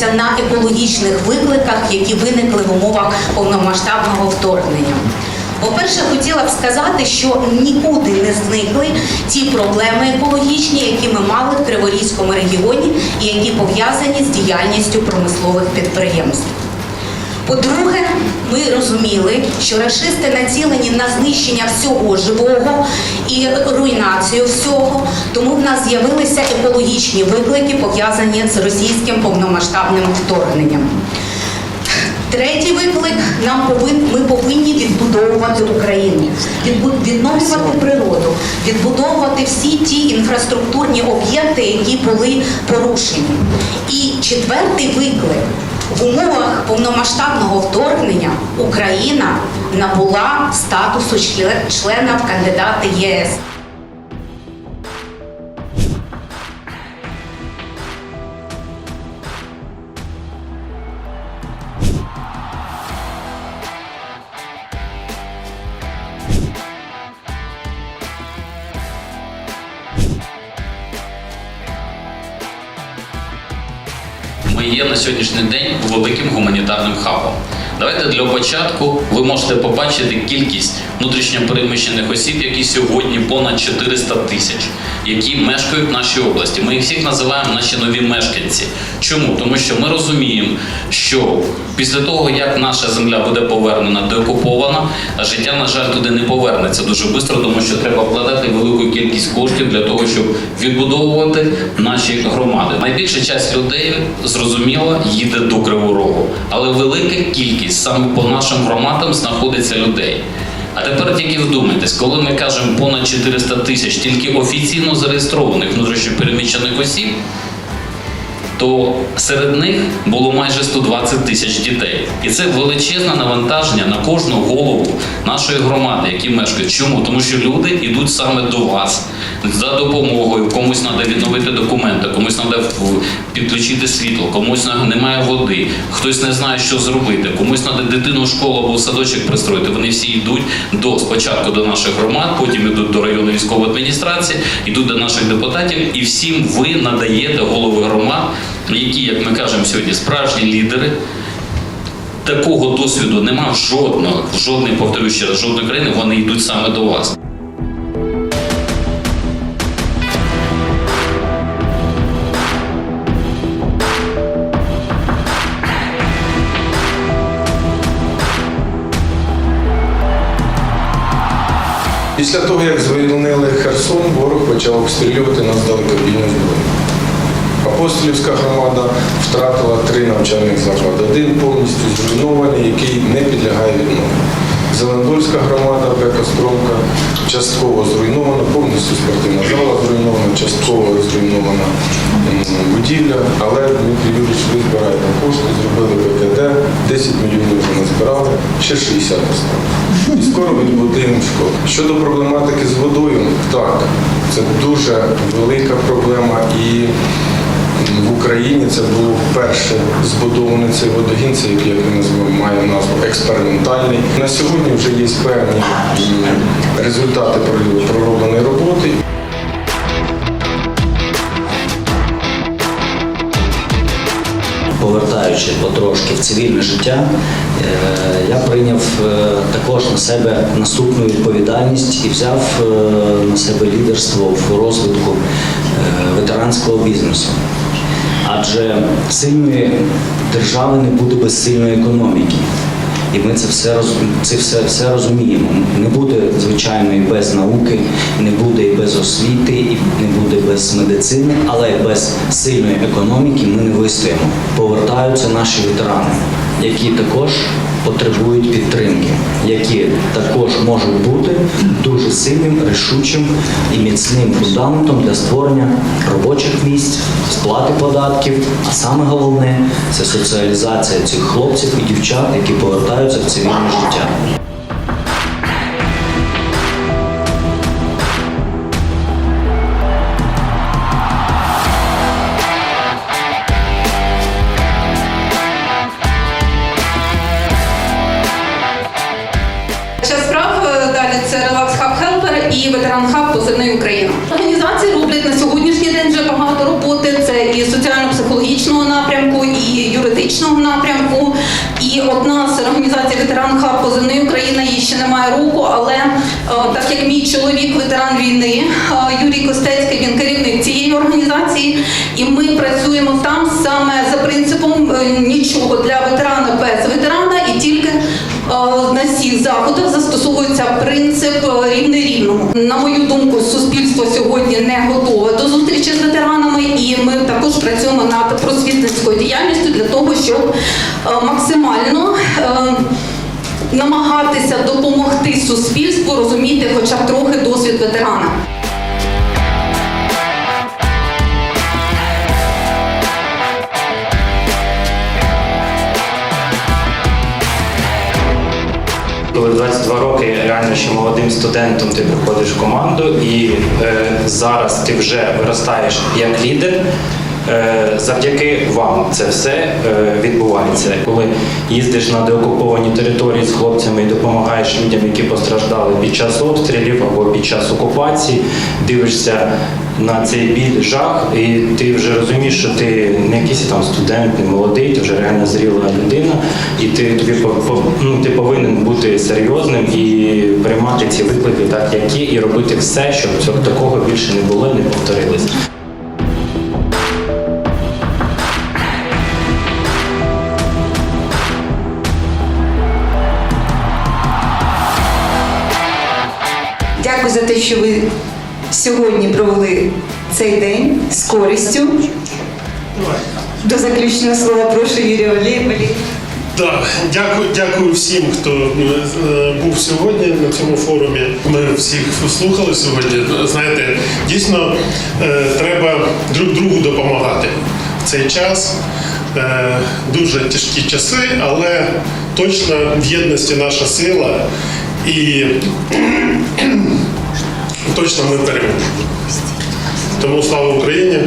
зупинитися на екологічних викликах, які виникли в умовах повномасштабного вторгнення. По-перше, хотіла б сказати, що нікуди не зникли ті проблеми екологічні, які ми мали в Криворізькому регіоні і які пов'язані з діяльністю промислових підприємств. По-друге, ми розуміли, що рашисти націлені на знищення всього живого і руйнацію всього, тому в нас з'явилися екологічні виклики, пов'язані з російським повномасштабним вторгненням. Третій виклик нам повин, ми повинні відбудовувати Україну, відновлювати природу, відбудовувати всі ті інфраструктурні об'єкти, які були порушені. І четвертий виклик в умовах повномасштабного вторгнення Україна набула статусу чле- члена в кандидати ЄС. Ми є на сьогоднішній день великим гуманітарним хабом. Давайте для початку ви можете побачити кількість внутрішньопереміщених осіб, які сьогодні понад 400 тисяч, які мешкають в нашій області. Ми їх всіх називаємо наші нові мешканці. Чому? Тому що ми розуміємо, що після того, як наша земля буде повернена, деокупована, життя, на жаль, туди не повернеться дуже швидко, тому що треба вкладати велику кількість коштів для того, щоб відбудовувати наші громади. Найбільша часть людей зрозуміло їде до Кривого Рогу, але велика кількість саме по нашим громадам знаходиться людей. Тепер тільки вдумайтесь, коли ми кажемо понад 400 тисяч тільки офіційно зареєстрованих внутрішньопереміщених осіб, то серед них було майже 120 тисяч дітей. І це величезне навантаження на кожну голову нашої громади, які мешкають. Чому? Тому що люди йдуть саме до вас за допомогою. Комусь треба відновити документи, комусь треба підключити світло, комусь немає води, хтось не знає, що зробити, комусь треба дитину в школу або в садочок пристроїти. Вони всі йдуть до спочатку до наших громад, потім йдуть до районної військової адміністрації, йдуть до наших депутатів, і всім ви надаєте голови громад, які, як ми кажемо сьогодні, справжні лідери. Такого досвіду немає жодного, жодної, повторюю ще раз, жодної країни, вони йдуть саме до вас. Після того, як звільнили Херсон, ворог почав обстрілювати нас далекобійну зброю. Апостолівська громада втратила три навчальних заклади. Один повністю зруйнований, який не підлягає відновленню. Зеленодольська громада, Бекостромка, частково зруйнована, повністю спортивна зала зруйнована, частково зруйнована будівля. Але Дмитрій Юрійович, ви збираєте кошти, зробили БКД, 10 мільйонів вже назбирали, ще 60 осталось. І скоро відбудуємо школу. Щодо проблематики з водою, так, це дуже велика проблема і Україні це було вперше збудований цей водогін, це як я називаю, має назву експериментальний. На сьогодні вже є певні результати про- проробленої роботи. повертаючи потрошки в цивільне життя, е, я прийняв е, також на себе наступну відповідальність і взяв е, на себе лідерство в розвитку ветеранського бізнесу. Адже сильної держави не буде без сильної економіки. І ми це все це все, все розуміємо. Не буде звичайно і без науки, не буде і без освіти, і не буде без медицини, але без сильної економіки ми не вистоїмо. Повертаються наші ветерани, які також потребують підтримки, які також можуть бути дуже сильним, рішучим і міцним фундаментом для створення робочих місць, сплати податків. А саме головне це соціалізація цих хлопців і дівчат, які повертаються в цивільне життя. Ветеран Хаб позивний Україна. Організації роблять на сьогоднішній день вже багато роботи. Це і соціально-психологічного напрямку, і юридичного напрямку. І одна з організацій ветеран хаб позивний Україна її ще немає руку, але е, так як мій чоловік ветеран війни е, Юрій Костецький, він керівник цієї організації, і ми працюємо там саме за принципом е, нічого для ветерана без ветерана, і тільки е, на всіх заходах застосовується принцип рівне рівний рівному. На мою думку, суспільство сьогодні не готове до зустрічі з ветеранами, і ми також працюємо над просвітницькою діяльністю для того, щоб е, максимально. е, Намагатися допомогти суспільству розуміти хоча б трохи досвід ветерана. Коли в 22 роки реально ще молодим студентом ти приходиш в команду, і е, зараз ти вже виростаєш як лідер. Е, завдяки вам це все е, відбувається. Коли їздиш на деокуповані території з хлопцями і допомагаєш людям, які постраждали під час обстрілів або під час окупації, дивишся на цей біль, жах, і ти вже розумієш, що ти не якийсь там студент, не молодий, ти вже реально зріла людина, і ти тобі ну, ти повинен бути серйозним і приймати ці виклики так, як є, і робити все, щоб цього такого більше не було, не повторилось. За те, що ви сьогодні провели цей день з користю. До заключного слова прошу Юрія Олєвалі. Так, дякую, дякую всім, хто е, був сьогодні на цьому форумі. Ми всіх слухали сьогодні. Знаєте, дійсно е, треба друг другу допомагати в цей час. Е, Дуже тяжкі часи, але точно в єдності наша сила і точно ми переможемо. Тому слава Україні!